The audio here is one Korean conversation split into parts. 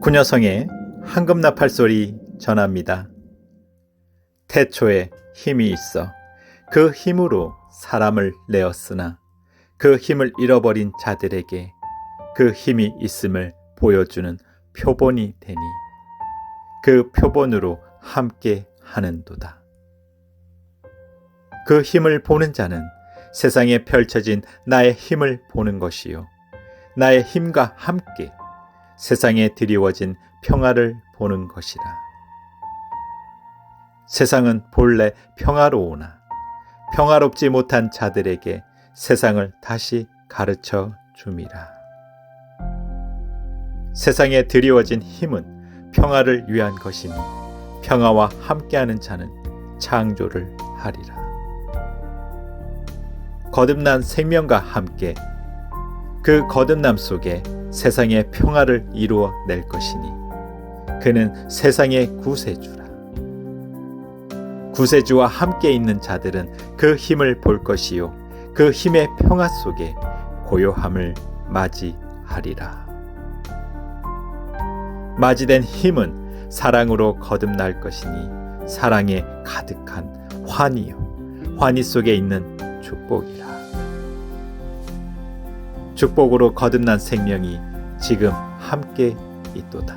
구녀성의 황금 나팔 소리 전합니다. 태초에 힘이 있어 그 힘으로 사람을 내었으나 그 힘을 잃어버린 자들에게 그 힘이 있음을 보여주는 표본이 되니 그 표본으로 함께 하는도다. 그 힘을 보는 자는 세상에 펼쳐진 나의 힘을 보는 것이요. 나의 힘과 함께 세상에 드리워진 평화를 보는 것이라. 세상은 본래 평화로우나 평화롭지 못한 자들에게 세상을 다시 가르쳐 줌이라. 세상에 드리워진 힘은 평화를 위한 것이니 평화와 함께하는 자는 창조를 하리라. 거듭난 생명과 함께 그 거듭남 속에 세상의 평화를 이루어 낼 것이니 그는 세상의 구세주라. 구세주와 함께 있는 자들은 그 힘을 볼 것이요 그 힘의 평화 속에 고요함을 맞이하리라. 맞이된 힘은 사랑으로 거듭날 것이니 사랑에 가득한 환희요 환희 속에 있는 축복이라. 축복으로 거듭난 생명이 지금 함께 있도다.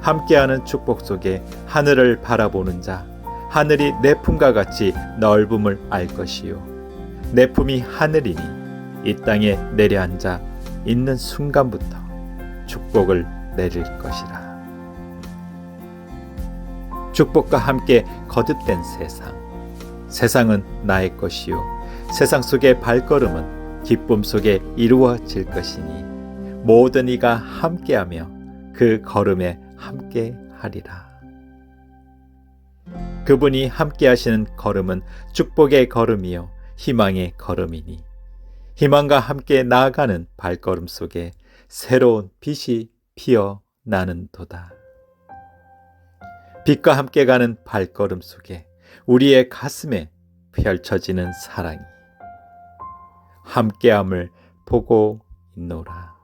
함께하는 축복 속에 하늘을 바라보는 자, 하늘이 내 품과 같이 넓음을 알 것이요. 내 품이 하늘이니 이 땅에 내려앉아 있는 순간부터 축복을 내릴 것이라. 축복과 함께 거듭된 세상. 세상은 나의 것이요. 세상 속의 발걸음은 기쁨 속에 이루어질 것이니 모든 이가 함께하며 그 걸음에 함께하리라. 그분이 함께하시는 걸음은 축복의 걸음이요 희망의 걸음이니 희망과 함께 나아가는 발걸음 속에 새로운 빛이 피어 나는도다. 빛과 함께 가는 발걸음 속에 우리의 가슴에 펼쳐지는 사랑이 함께함을 보고 있노라.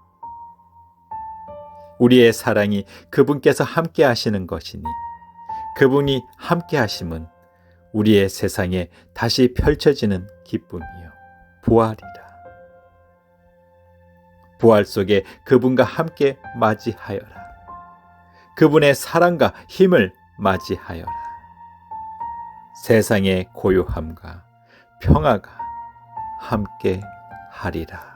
우리의 사랑이 그분께서 함께 하시는 것이니 그분이 함께 하심은 우리의 세상에 다시 펼쳐지는 기쁨이요 부활이라. 부활 속에 그분과 함께 맞이하여라. 그분의 사랑과 힘을 맞이하여라. 세상의 고요함과 평화가 함께 하리라.